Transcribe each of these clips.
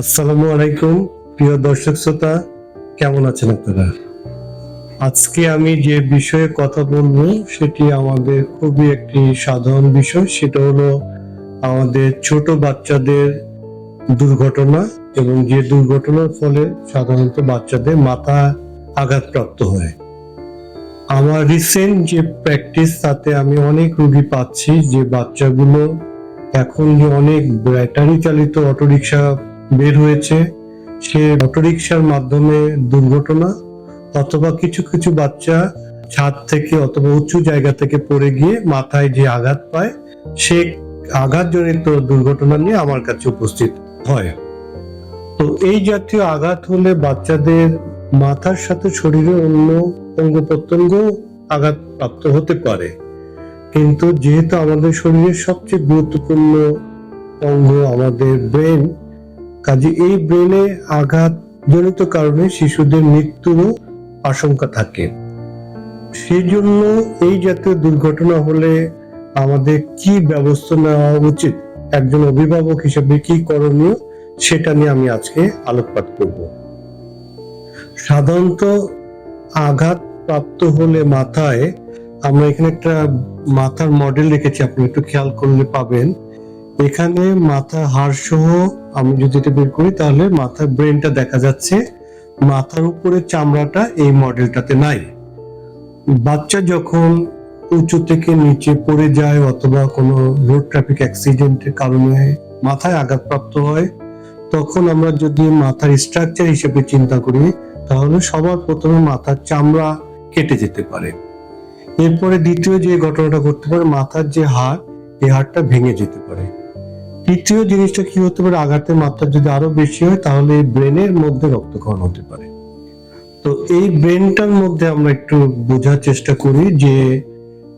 আসসালামু আলাইকুম, প্রিয় দর্শক শ্রোতা, কেমন আছেন আপনারা? আজকে আমি যে বিষয়ে কথা বলব, সেটি আমাদের খুবই একটি সাধারণ বিষয়, সেটা হলো আমাদের ছোট বাচ্চাদের দুর্ঘটনা এবং যে দুর্ঘটনার ফলে সাধারণত বাচ্চাদের মাথা আঘাতপ্রাপ্ত হয়। আমার রিসেন্ট যে প্র্যাকটিস তাতে আমি অনেক রুগী পাচ্ছি, যে বাচ্চাগুলো এখন যে অনেক ব্যাটারি চালিত অটোরিকশা বের হয়েছে। সে অটোরিকশার মাধ্যমে দুর্ঘটনা অথবা কিছু কিছু বাচ্চা ছাদ থেকে অথবা উঁচু জায়গা থেকে পড়ে গিয়ে মাথায় যে আঘাত পায়, সে আঘাতজনিত দুর্ঘটনা নিয়ে আমার কাছে উপস্থিত হয়। তো এই জাতীয় আঘাত হলে বাচ্চাদের মাথার সাথে শরীরের অন্য অঙ্গ প্রত্যঙ্গ আঘাত প্রাপ্ত হতে পারে। কিন্তু যেহেতু আমাদের শরীরের সবচেয়ে গুরুত্বপূর্ণ অঙ্গ আমাদের ব্রেন কাজে এই ব্রেনে আঘাত জনিত কারণে শিশুদের মৃত্যুরও আশঙ্কা থাকে। সেই জন্য এই জাতীয় দুর্ঘটনা হলে আমাদের কি ব্যবস্থা নেওয়া উচিত? একজন অভিভাবক হিসেবে কি করণীয়? সেটা নিয়ে আমি আজকে আলোকপাত করব। সাধারণত আঘাত প্রাপ্ত হলে মাথায়, আমরা এখানে একটা মাথার মডেল রেখেছি, আপনি একটু খেয়াল করলে পাবেন। এখানে মাথা হাড় সহ আমি যদি এটা বের করি, তাহলে মাথার ব্রেনটা দেখা যাচ্ছে। মাথার উপরে চামড়াটা এই মডেলটাতে নাই। বাচ্চা যখন উঁচু থেকে নিচে পড়ে যায় অথবা কোনো রোড ট্রাফিক অ্যাক্সিডেন্টের কারণে মাথায় আঘাতপ্রাপ্ত হয়, তখন আমরা যদি মাথার স্ট্রাকচার হিসেবে চিন্তা করি, তাহলে সবার প্রথমে মাথার চামড়া কেটে যেতে পারে। এরপরে দ্বিতীয় যে ঘটনাটা ঘটতে পারে, মাথার যে হাড়, এই হাড়টা ভেঙে যেতে পারে। তৃতীয় জিনিসটা কি হতে পারে? আঘাতের মাত্রা যদি আরও বেশি হয়, তাহলে ব্রেনের মধ্যে রক্তক্ষরণ হতে পারে। তো এই ব্রেনটার মধ্যে আমরা একটু বোঝার চেষ্টা করি যে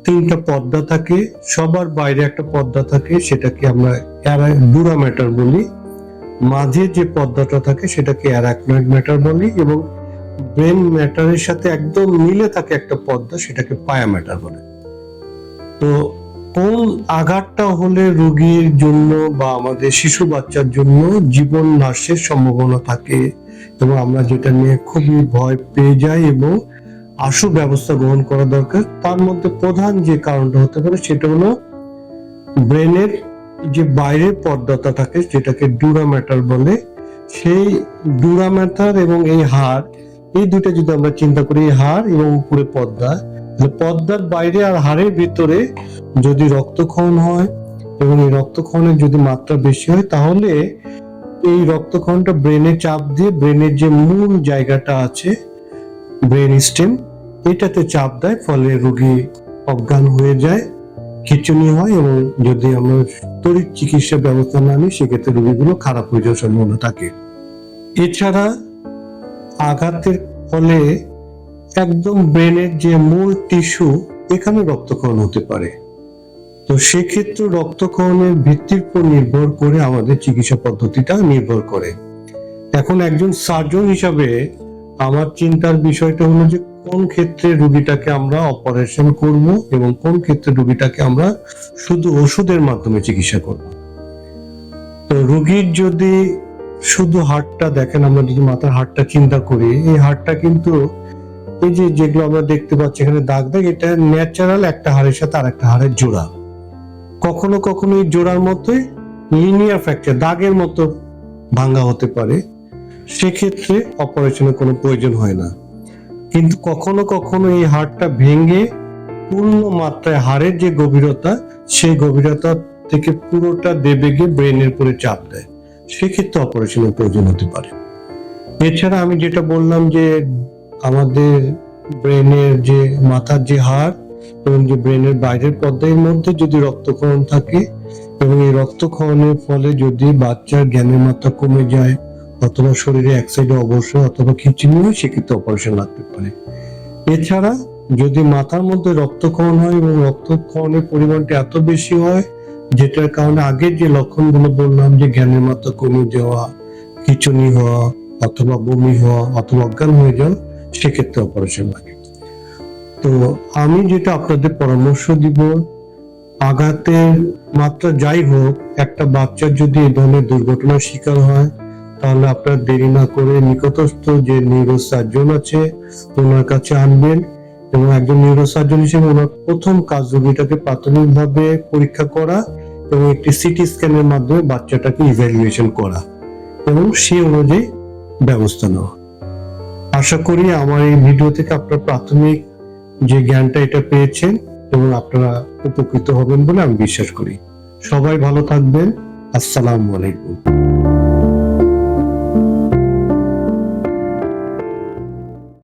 তিনটা পর্দা থাকে, সবার বাইরে একটা পর্দা থাকে, সেটাকে আমরা ডুরা ম্যাটার বলি। মাঝে যে পর্দাটা থাকে, সেটাকে অ্যারাকনয়েড ম্যাটার বলি এবং ব্রেন ম্যাটারের সাথে একদম মিলে থাকে একটা পর্দা, সেটাকে পায়া ম্যাটার বলে। তো কোন আঘাতটা হলে রোগীর জন্য বা আমাদের শিশু বাচ্চার জন্য জীবন নাশের সম্ভাবনা থাকে এবং আমরা যেটা নিয়ে খুবই ভয় পেয়ে যাই এবং আশু ব্যবস্থা গ্রহণ করা দরকার, তার মধ্যে প্রধান যে কারণটা হতে পারে সেটা হলো ব্রেনের যে বাইরের পর্দাটা থাকে যেটাকে ডুরা ম্যাটার বলে, সেই ডুরা ম্যাটার এবং এই হাড়, এই দুটো যদি আমরা চিন্তা করি হাড় এবং উপরে পর্দা পর্দার বাইরে আর হাড়ের ভিতরে যদি রক্তক্ষরণ হয় এবং এই রক্তক্ষরণের যদি মাত্রা বেশি হয়, তাহলে এই রক্তক্ষরণটা ব্রেনে চাপ দিয়ে ব্রেনের যে মূল জায়গাটা আছে, ব্রেন স্টেম, এটাতে চাপ দেয়, ফলে রোগী অজ্ঞান হয়ে যায়, খিচুনি হয় এবং যদি আমরা তড়িৎ চিকিৎসা ব্যবস্থা না নিই, সেক্ষেত্রে রোগীগুলো খারাপ হয়ে যাওয়ার সম্ভাবনা থাকে। এছাড়া আঘাতের ফলে একদম ব্রেনের যে মূল টিস্যু এখানে রক্তক্ষরণ হতে পারে। তো সেক্ষেত্রে রক্তক্ষরণের ভিত্তির উপর নির্ভর করে আমাদের চিকিৎসা পদ্ধতিটা নির্ভর করে। এখন একজন সার্জন হিসাবে আমার চিন্তার বিষয়টা হলো যে কোন ক্ষেত্রে রুগীটাকে আমরা অপারেশন করব এবং কোন ক্ষেত্রে রুগীটাকে আমরা শুধু ওষুধের মাধ্যমে চিকিৎসা করব। তো রুগীর যদি শুধু হাড়টা দেখেন, আমরা যদি মাথার হাড়টা চিন্তা করি, এই হাড়টা কিন্তু এই যে যেগুলো আমরা দেখতে পাচ্ছি এখানে দাগ দাগ, এটা ন্যাচারাল একটা হাড়ের সাথে আর একটা হাড়ের জোড়া। কখনো কখনো এই জোড়ার মতোই লিনিয়ার ফ্র্যাকচার দাগের মতো ভাঙ্গা হতে পারে। সেক্ষেত্রে অপারেশনের কোনো প্রয়োজন হয় না। কিন্তু কখনো কখনো এই হাড়টা ভেঙে পূর্ণ মাত্রায় হাড়ের যে গভীরতা, সেই গভীরতা থেকে পুরোটা দেবে গিয়ে ব্রেনের উপরে চাপ দেয়। সেক্ষেত্রে অপারেশনের প্রয়োজন হতে পারে। এছাড়া আমি যেটা বললাম যে আমাদের ব্রেনের যে মাথার যে হাড় এবং যে ব্রেনের বাইরের পর্দার মধ্যে যদি রক্তক্ষরণ থাকে এবং এই রক্তক্ষরণের ফলে যদি বাচ্চার জ্ঞানের মাত্রা কমে যায় অথবা শরীরে এক সাইডে অবশ্যই অথবা খিচুনি হয় সেক্ষেত্রে অপারেশন লাগতে পারে। এছাড়া যদি মাথার মধ্যে রক্তক্ষরণ হয় এবং রক্তক্ষরণের পরিমাণটা এত বেশি হয়, যেটার কারণে আগের যে লক্ষণগুলো বললাম যে জ্ঞানের মাত্রা কমে যাওয়া, খিচুনি হওয়া অথবা বমি হওয়া অথবা অজ্ঞান হয়ে যাওয়া সেক্ষেত্রে অপারেশন লাগে। তো আমি যেটা আপনাদের পরামর্শ দিব, আঘাতের মাত্রা যাই হোক, একটা বাচ্চার যদি এই ধরনের দুর্ঘটনার শিকার হয়, তাহলে আপনার দেরি না করে নিকটস্থ যে নিউরো সার্জন আছে, ওনার কাছে আনবেন এবং একজন নিউরো সার্জন হিসেবে ওনার প্রথম কাজ এটাকে প্রাথমিকভাবে পরীক্ষা করা এবং একটি সিটি স্ক্যানের মাধ্যমে বাচ্চাটাকে ইভ্যালুয়েশন করা এবং সে অনুযায়ী ব্যবস্থা নেওয়া। আশা করি আমার এই ভিডিও থেকে আপনার প্রাথমিক যে জ্ঞানটা এটা পেয়েছেন এবং আপনারা উপকৃত হবেন বলে আমি বিশ্বাস করি। সবাই ভালো থাকবেন। আসসালামু আলাইকুম।